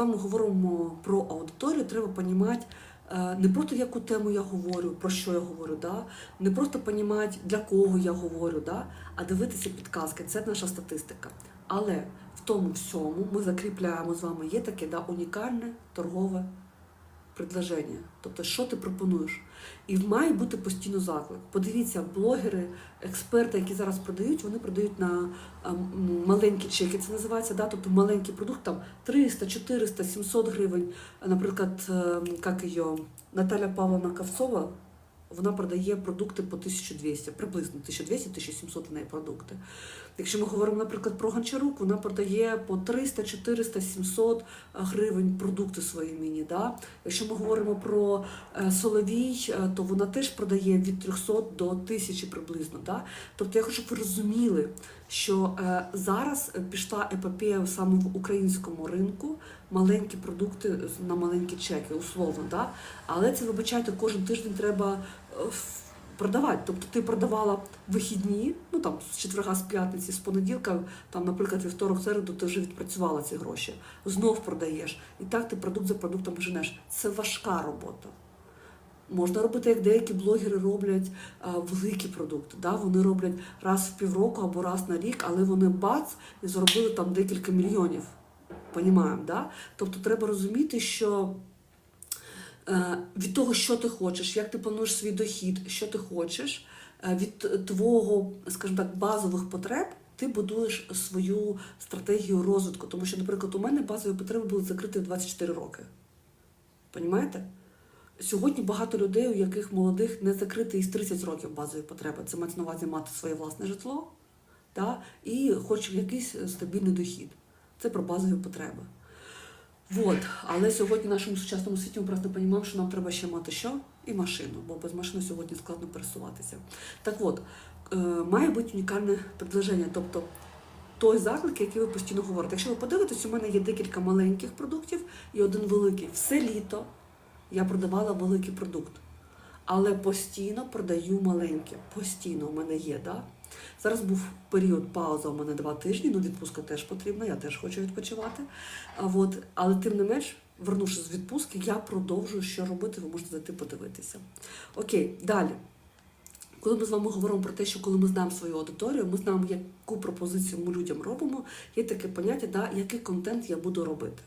Коли ми говоримо про аудиторію, треба розуміти е, не просто яку тему я говорю, про що я говорю, да? не просто розуміти, для кого я говорю, да? а дивитися підказки. Це наша статистика. Але в тому всьому ми закріпляємо з вами є таке да, унікальне торгове предложення. Тобто, що ти пропонуєш? І має бути постійно заклик. Подивіться, блогери, експерти, які зараз продають, вони продають на маленькі чеки. Це називається, да? тобто маленький продукт там 300, 400, 700 гривень. Наприклад, е, як її Наталя Павловна Кавцова. Вона продає продукти по 1200, приблизно 1200-1700 в неї продукти. Якщо ми говоримо, наприклад, про гончарук, вона продає по 300, 400, 700 гривень продукти свої міні. Да? Якщо ми говоримо про е, соловій, е, то вона теж продає від 300 до 1000 приблизно. Да? Тобто я хочу, щоб ви розуміли, що е, зараз пішла епопея саме в українському ринку, маленькі продукти на маленькі чеки, условно. Да? Але це, вибачайте, кожен тиждень треба продавати. Тобто ти продавала вихідні, ну там з четверга, з п'ятниці, з понеділка, там, наприклад, вівторок, середу ти вже відпрацювала ці гроші, знов продаєш. І так ти продукт за продуктом женеш. Це важка робота. Можна робити, як деякі блогери роблять а, великі продукти. Да? Вони роблять раз в півроку або раз на рік, але вони бац і заробили там декілька мільйонів. Понімаємо, да? Тобто треба розуміти, що від того, що ти хочеш, як ти плануєш свій дохід, що ти хочеш, е, від твого, скажімо так, базових потреб. Ти будуєш свою стратегію розвитку. Тому що, наприклад, у мене базові потреби були закриті в 24 роки. Понімаєте? Сьогодні багато людей, у яких молодих не закрити із 30 років базові потреби. Це мається на увазі мати своє власне житло та, і хоч якийсь стабільний дохід. Це про базові потреби. Вот. Але сьогодні в нашому сучасному світі ми просто розуміємо, що нам треба ще мати що? І машину, бо без машини сьогодні складно пересуватися. Так от, е, має бути унікальне предложення, тобто той заклик, який ви постійно говорите. Якщо ви подивитесь, у мене є декілька маленьких продуктів і один великий. Все літо я продавала великий продукт, але постійно продаю маленьке. Постійно у мене є, да? Зараз був період пауза у мене два тижні, ну відпустка теж потрібна, я теж хочу відпочивати. А от, але тим не менш, вернувшись з відпустки, я продовжую що робити, ви можете зайти подивитися. Окей, далі. Коли ми з вами говоримо про те, що коли ми знаємо свою аудиторію, ми знаємо, яку пропозицію ми людям робимо, є таке поняття, да, який контент я буду робити.